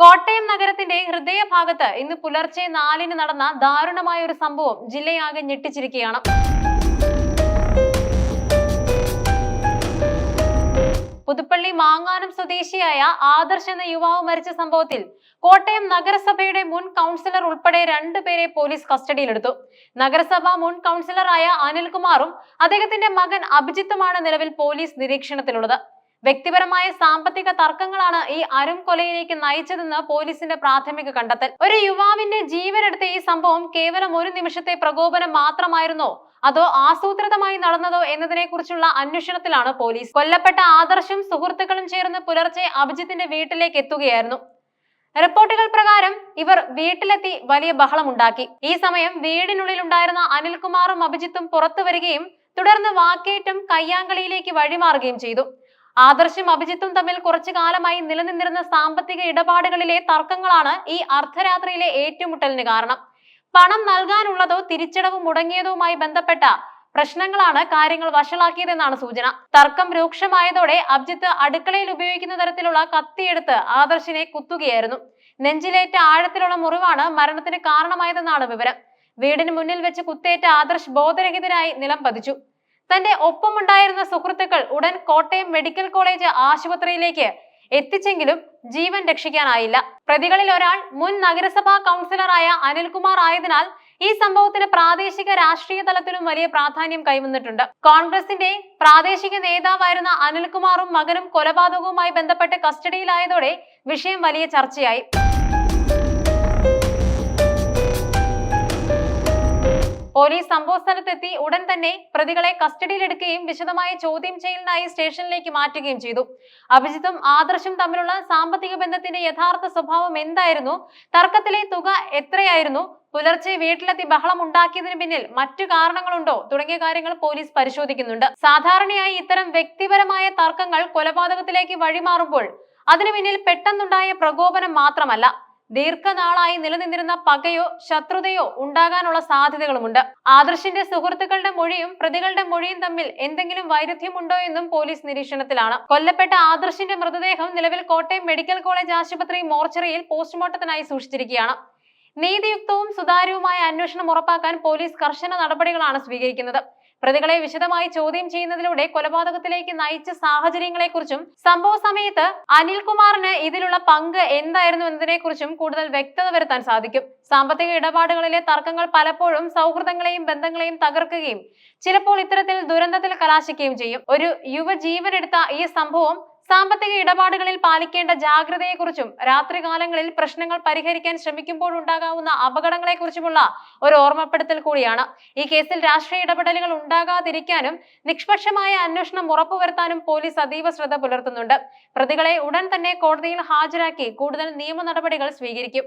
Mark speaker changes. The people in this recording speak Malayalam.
Speaker 1: കോട്ടയം നഗരത്തിന്റെ ഹൃദയഭാഗത്ത് ഇന്ന് പുലർച്ചെ നാലിന് നടന്ന ദാരുണമായ ഒരു സംഭവം ജില്ലയാകെ ഞെട്ടിച്ചിരിക്കുകയാണ്. പുതുപ്പള്ളി മാങ്ങാനം സ്വദേശിയായ ആദർശ് എന്ന യുവാവ് മരിച്ച സംഭവത്തിൽ കോട്ടയം നഗരസഭയുടെ മുൻ കൗൺസിലർ ഉൾപ്പെടെ രണ്ടുപേരെ പോലീസ് കസ്റ്റഡിയിലെടുത്തു. നഗരസഭാ മുൻ കൗൺസിലറായ അനിൽകുമാറും അദ്ദേഹത്തിന്റെ മകൻ അഭിജിത്തുമാണ് നിലവിൽ പോലീസ് നിരീക്ഷണത്തിലുള്ളത്. വ്യക്തിപരമായ സാമ്പത്തിക തർക്കങ്ങളാണ് ഈ അരും കൊലയിലേക്ക് നയിച്ചതെന്ന് പോലീസിന്റെ പ്രാഥമിക കണ്ടെത്തൽ. ഒരു യുവാവിന്റെ ജീവനെടുത്ത ഈ സംഭവം കേവലം ഒരു നിമിഷത്തെ പ്രകോപനം മാത്രമായിരുന്നോ? അതോ ആസൂത്രിതമായി നടന്നതോ എന്നതിനെ കുറിച്ചുള്ള അന്വേഷണത്തിലാണ് പോലീസ്. കൊല്ലപ്പെട്ട ആദർശും സുഹൃത്തുക്കളും ചേർന്ന് പുലർച്ചെ അഭിജിത്തിന്റെ വീട്ടിലേക്ക് എത്തുകയായിരുന്നു. റിപ്പോർട്ടുകൾ പ്രകാരം ഇവർ വീട്ടിലെത്തി വലിയ ബഹളമുണ്ടാക്കി. ഈ സമയം വീടിനുള്ളിൽ ഉണ്ടായിരുന്ന അനിൽകുമാറും അഭിജിത്തും പുറത്തു വരികയും തുടർന്ന് വാക്കേറ്റം കയ്യാങ്കളിയിലേക്ക് വഴിമാറുകയും ചെയ്തു. ആദർശും അഭിജിത്തും തമ്മിൽ കുറച്ചു കാലമായി നിലനിന്നിരുന്ന സാമ്പത്തിക ഇടപാടുകളിലെ തർക്കങ്ങളാണ് ഈ അർദ്ധരാത്രിയിലെ ഏറ്റുമുട്ടലിന് കാരണം. പണം നൽകാനുള്ളതോ തിരിച്ചടവ് മുടങ്ങിയതുമായി ബന്ധപ്പെട്ട പ്രശ്നങ്ങളാണ് കാര്യങ്ങൾ വഷളാക്കിയതെന്നാണ് സൂചന. തർക്കം രൂക്ഷമായതോടെ അഭിജിത്ത് അടുക്കളയിൽ ഉപയോഗിക്കുന്ന തരത്തിലുള്ള കത്തിയെടുത്ത് ആദർശിനെ കുത്തുകയായിരുന്നു. നെഞ്ചിലേറ്റ ആഴത്തിലുള്ള മുറിവാണ് മരണത്തിന് കാരണമായതെന്നാണ് വിവരം. വീടിന് മുന്നിൽ വെച്ച് കുത്തേറ്റ ആദർശ് ബോധരഹിതനായി നിലം പതിച്ചു. തന്റെ ഒപ്പമുണ്ടായിരുന്ന സുഹൃത്തുക്കൾ ഉടൻ കോട്ടയം മെഡിക്കൽ കോളേജ് ആശുപത്രിയിലേക്ക് എത്തിച്ചെങ്കിലും ജീവൻ രക്ഷിക്കാനായില്ല. പ്രതികളിൽ ഒരാൾ മുൻ നഗരസഭാ കൗൺസിലറായ അനിൽകുമാർ ആയതിനാൽ ഈ സംഭവത്തിന് പ്രാദേശിക രാഷ്ട്രീയ തലത്തിലും വലിയ പ്രാധാന്യം കൈവന്നിട്ടുണ്ട്. കോൺഗ്രസിന്റെ പ്രാദേശിക നേതാവായിരുന്ന അനിൽകുമാറും മകനും കൊലപാതകവുമായി ബന്ധപ്പെട്ട് കസ്റ്റഡിയിലായതോടെ വിഷയം വലിയ ചർച്ചയായി. പോലീസ് സംഭവസ്ഥലത്തെത്തി ഉടൻ തന്നെ പ്രതികളെ കസ്റ്റഡിയിലെടുക്കുകയും വിശദമായ ചോദ്യം ചെയ്യലിനായി സ്റ്റേഷനിലേക്ക് മാറ്റുകയും ചെയ്തു. അഭിജിത്തും ആദർശും തമ്മിലുള്ള സാമ്പത്തിക ബന്ധത്തിന്റെ യഥാർത്ഥ സ്വഭാവം എന്തായിരുന്നു? തർക്കത്തിലെ തുക എത്രയായിരുന്നു? പുലർച്ചെ വീട്ടിലെത്തി ബഹളം ഉണ്ടാക്കിയതിന് പിന്നിൽ മറ്റു കാരണങ്ങളുണ്ടോ? തുടങ്ങിയ കാര്യങ്ങൾ പോലീസ് പരിശോധിക്കുന്നുണ്ട്. സാധാരണയായി ഇത്തരം വ്യക്തിപരമായ തർക്കങ്ങൾ കൊലപാതകത്തിലേക്ക് വഴിമാറുമ്പോൾ അതിനു പിന്നിൽ പെട്ടെന്നുണ്ടായ പ്രകോപനം മാത്രമല്ല. ദീർഘനാളായി നിലനിന്നിരുന്ന പകയോ ശത്രുതയോ ഉണ്ടാകാനുള്ള സാധ്യതകളുമുണ്ട്. ആദർശിന്റെ സുഹൃത്തുക്കളുടെ മൊഴിയും പ്രതികളുടെ മൊഴിയും തമ്മിൽ എന്തെങ്കിലും വൈരുദ്ധ്യമുണ്ടോ എന്നും പോലീസ് നിരീക്ഷണത്തിലാണ്. കൊല്ലപ്പെട്ട ആദർശിന്റെ മൃതദേഹം നിലവിൽ കോട്ടയം മെഡിക്കൽ കോളേജ് ആശുപത്രി മോർച്ചറിയിൽ പോസ്റ്റ്മോർട്ടത്തിനായി സൂക്ഷിച്ചിരിക്കുകയാണ്. നീതിയുക്തവും സുതാര്യവുമായ അന്വേഷണം ഉറപ്പാക്കാൻ പോലീസ് കർശന നടപടികളാണ് സ്വീകരിക്കുന്നത്. പ്രതികളെ വിശദമായി ചോദ്യം ചെയ്യുന്നതിലൂടെ കൊലപാതകത്തിലേക്ക് നയിച്ച സാഹചര്യങ്ങളെക്കുറിച്ചും സംഭവ സമയത്ത് അനിൽകുമാറിന് ഇതിലുള്ള പങ്ക് എന്തായിരുന്നു എന്നതിനെക്കുറിച്ചും കൂടുതൽ വ്യക്തത വരുത്താൻ സാധിക്കും. സാമ്പത്തിക ഇടപാടുകളിലെ തർക്കങ്ങൾ പലപ്പോഴും സൗഹൃദങ്ങളെയും ബന്ധങ്ങളെയും തകർക്കുകയും ചിലപ്പോൾ ഇത്തരത്തിൽ ദുരന്തത്തിൽ കലാശിക്കുകയും ചെയ്യും. ഒരു യുവജീവനെടുത്ത ഈ സംഭവം സാമ്പത്തിക ഇടപാടുകളിൽ പാലിക്കേണ്ട ജാഗ്രതയെക്കുറിച്ചും രാത്രികാലങ്ങളിൽ പ്രശ്നങ്ങൾ പരിഹരിക്കാൻ ശ്രമിക്കുമ്പോഴുണ്ടാകാവുന്ന അപകടങ്ങളെക്കുറിച്ചുമുള്ള ഒരു ഓർമ്മപ്പെടുത്തൽ കൂടിയാണ്. ഈ കേസിൽ രാഷ്ട്രീയ ഇടപെടലുകൾ ഉണ്ടാകാതിരിക്കാനും നിഷ്പക്ഷമായ അന്വേഷണം ഉറപ്പുവരുത്താനും പോലീസ് അതീവ ശ്രദ്ധ പുലർത്തുന്നുണ്ട്. പ്രതികളെ ഉടൻ തന്നെ കോടതിയിൽ ഹാജരാക്കി കൂടുതൽ നിയമ സ്വീകരിക്കും.